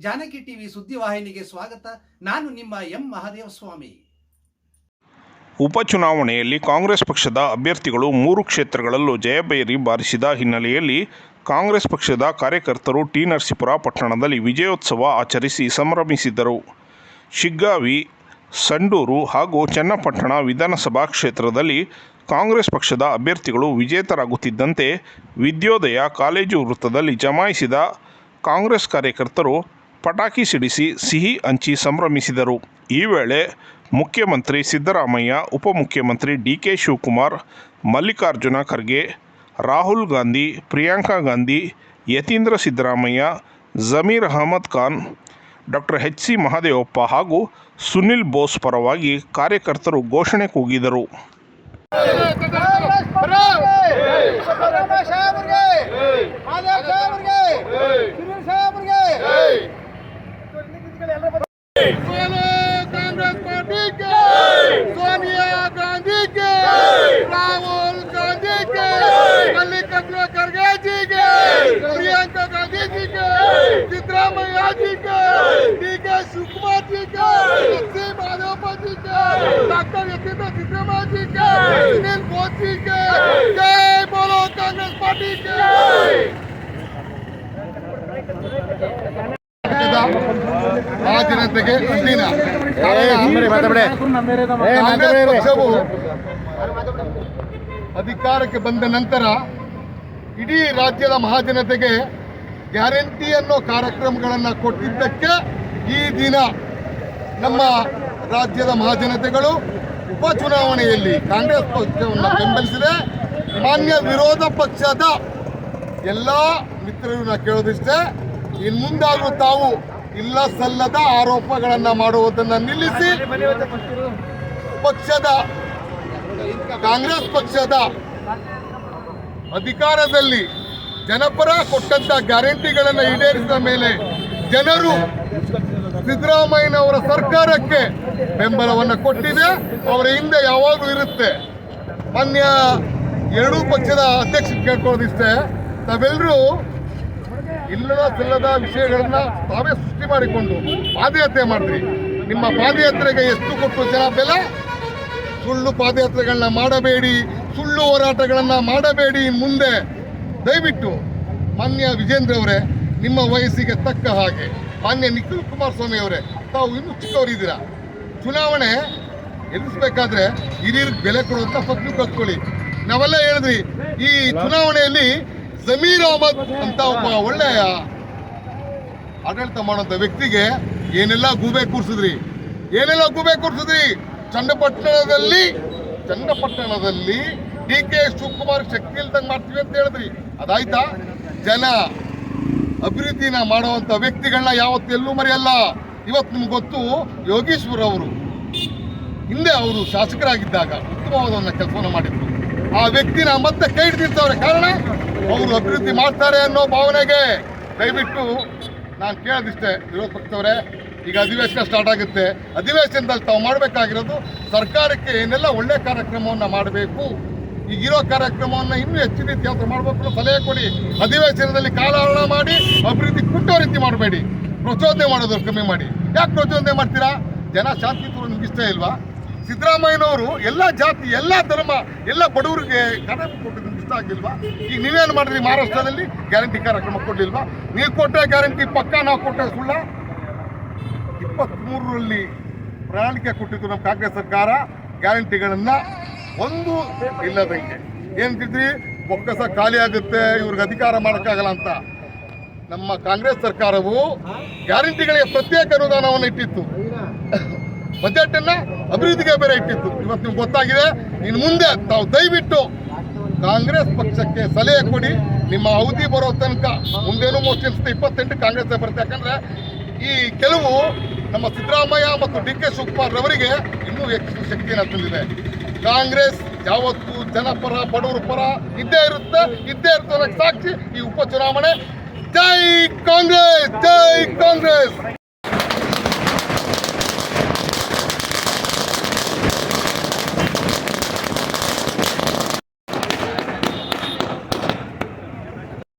Janaki TV ಸುದ್ದಿವಾಹಿನಿಗೆ ಸ್ವಾಗತ. ನಾನು ನಿಮ್ಮ ಎಂ ಮಹಾದೇವ ಸ್ವಾಮಿ. ಉಪಚುನಾವಣೆಯಲ್ಲಿ ಕಾಂಗ್ರೆಸ್ ಪಕ್ಷದ ಅಭ್ಯರ್ಥಿಗಳು ಮೂರು ಕ್ಷೇತ್ರಗಳಲ್ಲೂ ಜಯಭೇರಿ ಬಾರಿಸಿದ ಹಿನ್ನೆಲೆಯಲ್ಲಿ ಕಾಂಗ್ರೆಸ್ ಪಕ್ಷದ ಕಾರ್ಯಕರ್ತರು ಟಿ ನರಸೀಪುರ ಪಟ್ಟಣದಲ್ಲಿ ವಿಜಯೋತ್ಸವ ಆಚರಿಸಿ ಸಂಭ್ರಮಿಸಿದರು. ಶಿಗ್ಗಾವಿ, ಸಂಡೂರು ಹಾಗೂ ಚನ್ನಪಟ್ಟಣ ವಿಧಾನಸಭಾ ಕ್ಷೇತ್ರದಲ್ಲಿ ಕಾಂಗ್ರೆಸ್ ಪಕ್ಷದ ಅಭ್ಯರ್ಥಿಗಳು ವಿಜೇತರಾಗುತ್ತಿದ್ದಂತೆ ವಿದ್ಯೋದಯ ಕಾಲೇಜು ವೃತ್ತದಲ್ಲಿ ಜಮಾಯಿಸಿದ ಕಾಂಗ್ರೆಸ್ ಕಾರ್ಯಕರ್ತರು ಪಟಾಕಿ ಸಿಡಿಸಿ ಸಿಹಿ ಹಂಚಿ ಸಂಭ್ರಮಿಸಿದರು. ಈ ವೇಳೆ ಮುಖ್ಯಮಂತ್ರಿ ಸಿದ್ದರಾಮಯ್ಯ, ಉಪಮುಖ್ಯಮಂತ್ರಿ D K Shivakumar, Mallikarjuna Kharge, Rahul Gandhi, Priyanka Gandhi, Yathindra Siddaramaiah, Zameer Ahmed Khan, doctor H C Mahadevappa ಹಾಗೂ ಸುನಿಲ್ ಬೋಸ್ ಪರವಾಗಿ ಕಾರ್ಯಕರ್ತರು ಘೋಷಣೆ ಕೂಗಿದರು. सुनील बोस जी के जय बोलो कांग्रेस पार्टी के ಆ ಜನತೆಗೆ ಇಂದಿನ ಕಾಂಗ್ರೆಸ್ ಪಕ್ಷವು ಅಧಿಕಾರಕ್ಕೆ ಬಂದ ನಂತರ ಇಡೀ ರಾಜ್ಯದ ಮಹಾಜನತೆಗೆ ಗ್ಯಾರಂಟಿ ಅನ್ನೋ ಕಾರ್ಯಕ್ರಮಗಳನ್ನು ಕೊಟ್ಟಿದ್ದಕ್ಕೆ ಈ ದಿನ ನಮ್ಮ ರಾಜ್ಯದ ಮಹಾಜನತೆಗಳು ಉಪಚುನಾವಣೆಯಲ್ಲಿ ಕಾಂಗ್ರೆಸ್ ಪಕ್ಷವನ್ನು ಬೆಂಬಲಿಸಿದೆ. ಮಾನ್ಯ ವಿರೋಧ ಪಕ್ಷದ ಎಲ್ಲ ಮಿತ್ರರು ನಾ ಕೇಳೋದಿಷ್ಟೇ ಇನ್ನು ಮುಂದಾದರೂ ತಾವು ಇಲ್ಲ ಸಲ್ಲದ ಆರೋಪಗಳನ್ನು ಮಾಡುವುದನ್ನು ನಿಲ್ಲಿಸಿ, ಪಕ್ಷದ, ಕಾಂಗ್ರೆಸ್ ಪಕ್ಷದ ಅಧಿಕಾರದಲ್ಲಿ ಜನಪರ ಕೊಟ್ಟಂತ ಗ್ಯಾರಂಟಿಗಳನ್ನು ಈಡೇರಿಸಿದ ಮೇಲೆ ಜನರು ಸಿದ್ದರಾಮಯ್ಯನವರ ಸರ್ಕಾರಕ್ಕೆ ಬೆಂಬಲವನ್ನು ಕೊಟ್ಟಿದೆ, ಅವರ ಹಿಂದೆ ಯಾವಾಗಲೂ ಇರುತ್ತೆ. ಮಾನ್ಯ ಎರಡೂ ಪಕ್ಷದ ಅಧ್ಯಕ್ಷ ಕೇಳ್ಕೊಳ್ಳೋದಿಷ್ಟೇ, ತಾವೆಲ್ಲರೂ ಇಲ್ಲದ ಸಲ್ಲದ ವಿಷಯಗಳನ್ನ ತಾವೇ ಸೃಷ್ಟಿ ಮಾಡಿಕೊಂಡು ಪಾದಯಾತ್ರೆ ಮಾಡಿದ್ರಿ. ನಿಮ್ಮ ಪಾದಯಾತ್ರೆಗೆ ಎಷ್ಟು ಕೊಟ್ಟು ಜನ ಬೆಲೆ? ಸುಳ್ಳು ಪಾದಯಾತ್ರೆಗಳನ್ನ ಮಾಡಬೇಡಿ, ಸುಳ್ಳು ಹೋರಾಟಗಳನ್ನು ಮಾಡಬೇಡಿ ಮುಂದೆ. ದಯವಿಟ್ಟು ಮಾನ್ಯ ವಿಜೇಂದ್ರ ಅವರೇ ನಿಮ್ಮ ವಯಸ್ಸಿಗೆ ತಕ್ಕ ಹಾಗೆ ಮಾನ್ಯ ನಿಖಿಲ್ ಕುಮಾರಸ್ವಾಮಿ ಅವರೇ, ತಾವು ಇನ್ನೂ ಚಿಕ್ಕವರಿದ್ದೀರಾ? ಚುನಾವಣೆ ಎದುರಿಸ್ಬೇಕಾದ್ರೆ ಹಿರಿಯರ್ ಬೆಲೆ ಕೊಡುವಂತ ಪತ್ನಿ ಕತ್ಕೊಳ್ಳಿ ನಾವೆಲ್ಲ ಹೇಳಿದ್ವಿ, ಈ ಚುನಾವಣೆಯಲ್ಲಿ ಜಮೀರ್ ಅಹಮದ್ ಅಂತ ಒಬ್ಬ ಒಳ್ಳೆಯ ಆಡಳಿತ ಮಾಡುವಂತ ವ್ಯಕ್ತಿಗೆ ಏನೆಲ್ಲ ಗೂಬೆ ಕೂರಿಸಿದ್ರಿ? ಏನೆಲ್ಲ ಗೂಬೆ ಕೂರಿಸಿದ್ರಿ? ಚನ್ನಪಟ್ಟಣದಲ್ಲಿ ಚನ್ನಪಟ್ಟಣದಲ್ಲಿ ಡಿ ಕೆ ಶಿವಕುಮಾರ್ ಶಕ್ತಿ ಇಲ್ದಂಗೆ ಮಾಡ್ತೀವಿ ಅಂತ ಹೇಳಿದ್ರಿ. ಅದಾಯ್ತಾ? ಜನ ಅಭಿವೃದ್ಧಿನ ಮಾಡುವಂತ ವ್ಯಕ್ತಿಗಳನ್ನ ಯಾವತ್ತು ಎಲ್ಲೂ ಮರೆಯಲ್ಲ. ಇವತ್ತು ನಿಮ್ಗೆ ಗೊತ್ತು, ಯೋಗೀಶ್ವರ್ ಅವರು ಹಿಂದೆ ಅವರು ಶಾಸಕರಾಗಿದ್ದಾಗ ಉತ್ತಮವಾದ ಕೆಲಸವನ್ನು ಮಾಡಿದ್ರು. ಆ ವ್ಯಕ್ತಿನ ಮತ್ತೆ ಕೈ ಹಿಡಿದಿರ್ತವ್ರೆ. ಕಾರಣ, ಅವರು ಅಭಿವೃದ್ಧಿ ಮಾಡ್ತಾರೆ ಅನ್ನೋ ಭಾವನೆಗೆ ದಯವಿಟ್ಟು ನಾನು ಕೇಳೋದಿಷ್ಟೇ ವಿರೋಧ ಪಕ್ಷದವರೇ, ಈಗ ಅಧಿವೇಶನ ಸ್ಟಾರ್ಟ್ ಆಗುತ್ತೆ. ಅಧಿವೇಶನದಲ್ಲಿ ತಾವು ಮಾಡಬೇಕಾಗಿರೋದು ಸರ್ಕಾರಕ್ಕೆ ಏನೆಲ್ಲ ಒಳ್ಳೆಯ ಕಾರ್ಯಕ್ರಮವನ್ನು ಮಾಡಬೇಕು ಈಗಿರೋ ಕಾರ್ಯಕ್ರಮವನ್ನು ಇನ್ನೂ ಹೆಚ್ಚಿನ ರೀತಿ ಮಾಡಬೇಕು ಸಲಹೆ ಕೊಡಿ. ಅಧಿವೇಶನದಲ್ಲಿ ಕಾಲಹರಣ ಮಾಡಿ, ಅಭಿವೃದ್ಧಿ ಕುಟ್ಟೋ ರೀತಿ ಮಾಡಬೇಡಿ. ಪ್ರಚೋದನೆ ಮಾಡೋದು ಕಮ್ಮಿ ಮಾಡಿ. ಯಾಕೆ ಪ್ರಚೋದನೆ ಮಾಡ್ತೀರಾ? ಜನ ಶಾಂತಿ ನಿಮ್ಗೆ ಇಷ್ಟ ಇಲ್ವಾ? ಸಿದ್ದರಾಮಯ್ಯನವರು ಎಲ್ಲ ಜಾತಿ, ಎಲ್ಲ ಧರ್ಮ, ಎಲ್ಲ ಬಡವರಿಗೆ ಕರೆ ಕೊಟ್ಟಿದ್ದು ಇಷ್ಟ ಆಗಿಲ್ವಾ? ಈಗ ನೀವೇನು ಮಾಡಿದ್ರಿ ಮಹಾರಾಷ್ಟ್ರದಲ್ಲಿ? ಗ್ಯಾರಂಟಿ ಕಾರ್ಯಕ್ರಮ ಕೊಡಲಿಲ್ವಾ? ನೀವು ಕೊಟ್ಟ ಗ್ಯಾರಂಟಿ ಪಕ್ಕ, ನಾವು ಕೊಟ್ಟ ಸುಳ್ಳ? ಇಪ್ಪತ್ತ್ಮೂರರಲ್ಲಿ ಪ್ರಣಾಳಿಕೆ ಕೊಟ್ಟಿದ್ದು ನಮ್ಮ ಕಾಂಗ್ರೆಸ್ ಸರ್ಕಾರ. ಗ್ಯಾರಂಟಿಗಳನ್ನ ಒಂದು ಇಲ್ಲದಂಗೆ. ಏನಂತಿದ್ರಿ ಬೊಕ್ಕಸ ಖಾಲಿ ಆಗುತ್ತೆ, ಇವ್ರಿಗೆ ಅಧಿಕಾರ ಮಾಡೋಕ್ಕಾಗಲ್ಲ ಅಂತ. ನಮ್ಮ ಕಾಂಗ್ರೆಸ್ ಸರ್ಕಾರವು ಗ್ಯಾರಂಟಿಗಳಿಗೆ ಪ್ರತ್ಯೇಕ ಅನುದಾನವನ್ನು ಇಟ್ಟಿತ್ತು. ಬಜೆಟ್ ಅನ್ನ ಅಭಿವೃದ್ಧಿಗೆ ಬೇರೆ ಇಟ್ಟಿತ್ತು. ಇವತ್ತು ನಿಮ್ಗೆ ಗೊತ್ತಾಗಿದೆ ಇನ್ನು ಮುಂದೆ ತಾವು ದಯವಿಟ್ಟು ಕಾಂಗ್ರೆಸ್ ಪಕ್ಷಕ್ಕೆ ಸಲಹೆ ಕೊಡಿ. ನಿಮ್ಮ ಅವಧಿ ಬರೋ ತನಕ, ಮುಂದೇನು ಮೋಸ್ಟ್ಲಿ ಅನ್ಸುತ್ತೆ ಇಪ್ಪತ್ತೆಂಟು ಕಾಂಗ್ರೆಸ್ ಬರುತ್ತೆ. ಯಾಕಂದ್ರೆ ಈ ಕೆಲವು ನಮ್ಮ ಸಿದ್ದರಾಮಯ್ಯ ಮತ್ತು ಡಿ ಕೆ ಶಿವಕುಮಾರ್ ರವರಿಗೆ ಇನ್ನೂ ಹೆಚ್ಚು ಶಕ್ತಿಯನ್ನು ತಂದಿದೆ. ಕಾಂಗ್ರೆಸ್ ಯಾವತ್ತೂ ಜನಪರ ಬಡವರ ಪರ ಇದ್ದೇ ಇರುತ್ತೆ ಇದ್ದೇ ಇರುತ್ತೆ ಸಾಕ್ಷಿ ಈ ಉಪಚುನಾವಣೆ. ಜೈ ಕಾಂಗ್ರೆಸ್ ಜೈ ಕಾಂಗ್ರೆಸ್.